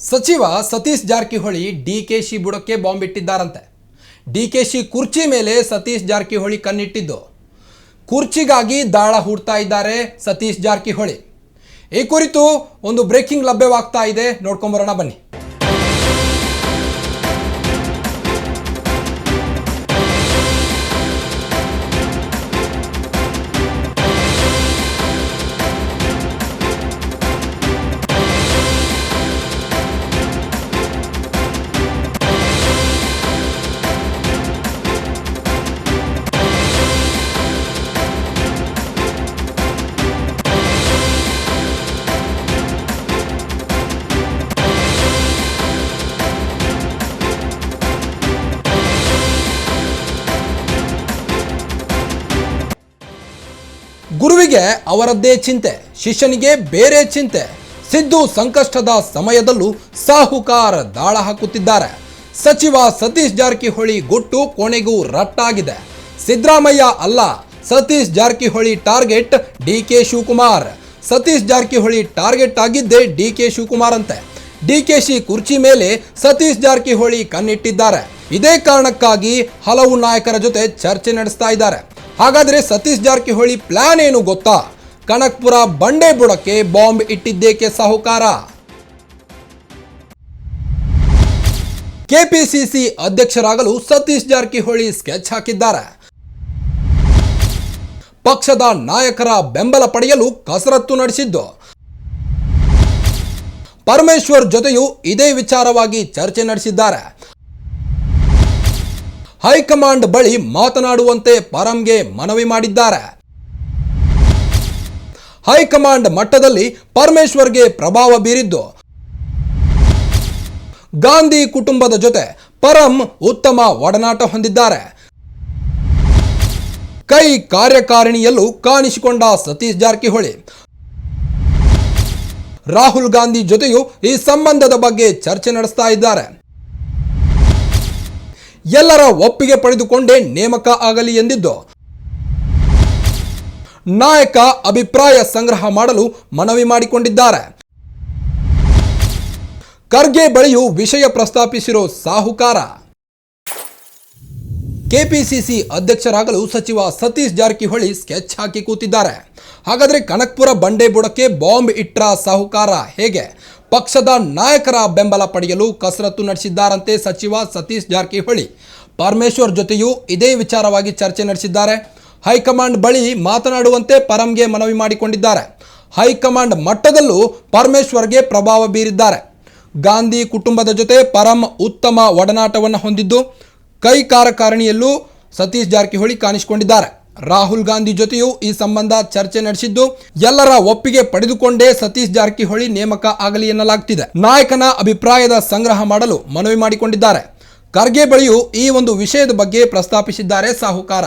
ಸಚಿವ Satish Jarkiholi D K Shi ಬುಡಕ್ಕೆ bomb ಇಟ್ಟಿದ್ದಾರಂತೆ. ಶಿ ಕುರ್ಚಿ ಮೇಲೆ ಸತೀಶ್ ಜಾರಕಿಹೊಳಿ ಕಣ್ಣಿಟ್ಟಿದ್ದು. ಕುರ್ಚಿಗಾಗಿ ದಾಳ ಹೂಡ್ತಾ ಇದ್ದಾರೆ ಸತೀಶ್ ಜಾರಕಿಹೊಳಿ. ಈ ಕುರಿತು ಒಂದು ಬ್ರೇಕಿಂಗ್ ಲಭ್ಯವಾಗ್ತಾ ಇದೆ. ನೋಡ್ಕೊಂಬರೋಣ ಬನ್ನಿ. ಗುರುವಿಗೆ ಅವರದ್ದೇ ಚಿಂತೆ, ಶಿಷ್ಯನಿಗೆ ಬೇರೆ ಚಿಂತೆ. ಸಿದ್ದು ಸಂಕಷ್ಟದ ಸಮಯದಲ್ಲೂ ಸಾಹುಕಾರ ದಾಳ ಹಾಕುತ್ತಿದ್ದಾರೆ. ಸಚಿವ ಸತೀಶ್ ಜಾರಕಿಹೊಳಿ ಗುಟ್ಟು ಕೊನೆಗೂ ರಟ್ಟಾಗಿದೆ. ಸಿದ್ದರಾಮಯ್ಯ ಅಲ್ಲ, Satish Jarkiholi target D K Shivakumar. Satish Jarkiholi target ಆಗಿದ್ದೇ D K Shivakumar ಅಂತೆ ಡಿಕೆಶಿ ಕುರ್ಚಿ ಮೇಲೆ ಸತೀಶ್ ಜಾರಕಿಹೊಳಿ ಕಣ್ಣಿಟ್ಟಿದ್ದಾರೆ. ಇದೇ ಕಾರಣಕ್ಕಾಗಿ ಹಲವು ನಾಯಕರ ಜೊತೆ ಚರ್ಚೆ ನಡೆಸ್ತಾ ಇದ್ದಾರೆ. ಹಾಗಾದ್ರೆ ಸತೀಶ್ ಜಾರಕಿಹೊಳಿ ಪ್ಲಾನ್ ಏನು ಗೊತ್ತಾ? ಕನಕ್ಪುರ ಬಂಡೆ ಬುಡಕ್ಕೆ ಬಾಂಬ್ ಇಟ್ಟಿದ್ದೇಕೆ ಸಾಹುಕಾರ? ಕೆಪಿಸಿಸಿ ಅಧ್ಯಕ್ಷರಾಗಲು ಸತೀಶ್ ಜಾರಕಿಹೊಳಿ ಸ್ಕೆಚ್ ಹಾಕಿದ್ದಾರೆ. ಪಕ್ಷದ ನಾಯಕರ ಬೆಂಬಲ ಪಡೆಯಲು ಕಸರತ್ತು ನಡೆಸಿದ್ದು. ಪರಮೇಶ್ವರ್ ಜೊತೆಯೂ ಇದೇ ವಿಚಾರವಾಗಿ ಚರ್ಚೆ ನಡೆಸಿದ್ದಾರೆ. ಹೈಕಮಾಂಡ್ ಬಳಿ ಮಾತನಾಡುವಂತೆ ಪರಂಗೆ ಮನವಿ ಮಾಡಿದ್ದಾರೆ. ಹೈಕಮಾಂಡ್ ಮಟ್ಟದಲ್ಲಿ ಪರಮೇಶ್ವರ್ಗೆ ಪ್ರಭಾವ ಬೀರಿದ್ದು. ಗಾಂಧಿ ಕುಟುಂಬದ ಜೊತೆ ಪರಂ ಉತ್ತಮ ಒಡನಾಟ ಹೊಂದಿದ್ದಾರೆ. ಕೈ ಕಾರ್ಯಕಾರಿಣಿಯಲ್ಲೂ ಕಾಣಿಸಿಕೊಂಡ ಸತೀಶ್ ಜಾರಕಿಹೊಳಿ. ರಾಹುಲ್ ಗಾಂಧಿ ಜೊತೆಯೂ ಈ ಸಂಬಂಧದ ಬಗ್ಗೆ ಚರ್ಚೆ ನಡೆಸ್ತಾ ಇದ್ದಾರೆ. ಎಲ್ಲರ ಒಪ್ಪಿಗೆ ಪಡೆದುಕೊಂಡೇ ನೇಮಕ ಆಗಲಿ ಎಂದಿದ್ದು. ನಾಯಕ ಅಭಿಪ್ರಾಯ ಸಂಗ್ರಹ ಮಾಡಲು ಮನವಿ ಮಾಡಿಕೊಂಡಿದ್ದಾರೆ. ಖರ್ಗೆ ಬಳಿಯೂ ವಿಷಯ ಪ್ರಸ್ತಾಪಿಸಿರೋ ಸಾಹುಕಾರ. ಕೆಪಿಸಿಸಿ ಅಧ್ಯಕ್ಷರಾಗಲು ಸಚಿವ ಸತೀಶ್ ಜಾರಕಿಹೊಳಿ ಸ್ಕೆಚ್ ಹಾಕಿ ಕೂತಿದ್ದಾರೆ. ಹಾಗಾದರೆ ಕನಕ್ಪುರ ಬಂಡೆ ಬುಡಕ್ಕೆ ಬಾಂಬ್ ಇಟ್ರ ಸಾಹುಕಾರ ಹೇಗೆ? ಪಕ್ಷದ ನಾಯಕರ ಬೆಂಬಲ ಪಡೆಯಲು ಕಸರತ್ತು ನಡೆಸಿದ್ದಾರಂತೆ ಸಚಿವ ಸತೀಶ್ ಜಾರಕಿಹೊಳಿ. ಪರಮೇಶ್ವರ್ ಜೊತೆಯೂ ಇದೇ ವಿಚಾರವಾಗಿ ಚರ್ಚೆ ನಡೆಸಿದ್ದಾರೆ. ಹೈಕಮಾಂಡ್ ಬಳಿ ಮಾತನಾಡುವಂತೆ ಪರಂಗೆ ಮನವಿ ಮಾಡಿಕೊಂಡಿದ್ದಾರೆ. ಹೈಕಮಾಂಡ್ ಮಟ್ಟದಲ್ಲೂ ಪರಮೇಶ್ವರ್ಗೆ ಪ್ರಭಾವ ಬೀರಿದ್ದಾರೆ. ಗಾಂಧಿ ಕುಟುಂಬದ ಜೊತೆ ಪರಂ ಉತ್ತಮ ಒಡನಾಟವನ್ನು ಹೊಂದಿದ್ದು, ಕೈ ಕಾರಕಾರಣಿಯಲ್ಲೂ ಸತೀಶ್ ಜಾರಕಿಹೊಳಿ ಕಾಣಿಸಿಕೊಂಡಿದ್ದಾರೆ. ರಾಹುಲ್ ಗಾಂಧಿ ಜೊತೆಯೂ ಈ ಸಂಬಂಧ ಚರ್ಚೆ ನಡೆಸಿದ್ದು ಎಲ್ಲರ ಒಪ್ಪಿಗೆ ಪಡೆದುಕೊಂಡೇ ಸತೀಶ್ ಜಾರಕಿಹೊಳಿ ನೇಮಕ ಆಗಲಿ ಎನ್ನಲಾಗ್ತಿದೆ. ನಾಯಕನ ಅಭಿಪ್ರಾಯದ ಸಂಗ್ರಹ ಮಾಡಲು ಮನವಿ ಮಾಡಿಕೊಂಡಿದ್ದಾರೆ. ಖರ್ಗೆ ಬಳಿಯೂ ಈ ಒಂದು ವಿಷಯದ ಬಗ್ಗೆ ಪ್ರಸ್ತಾಪಿಸಿದ್ದಾರೆ ಸಾಹುಕಾರ.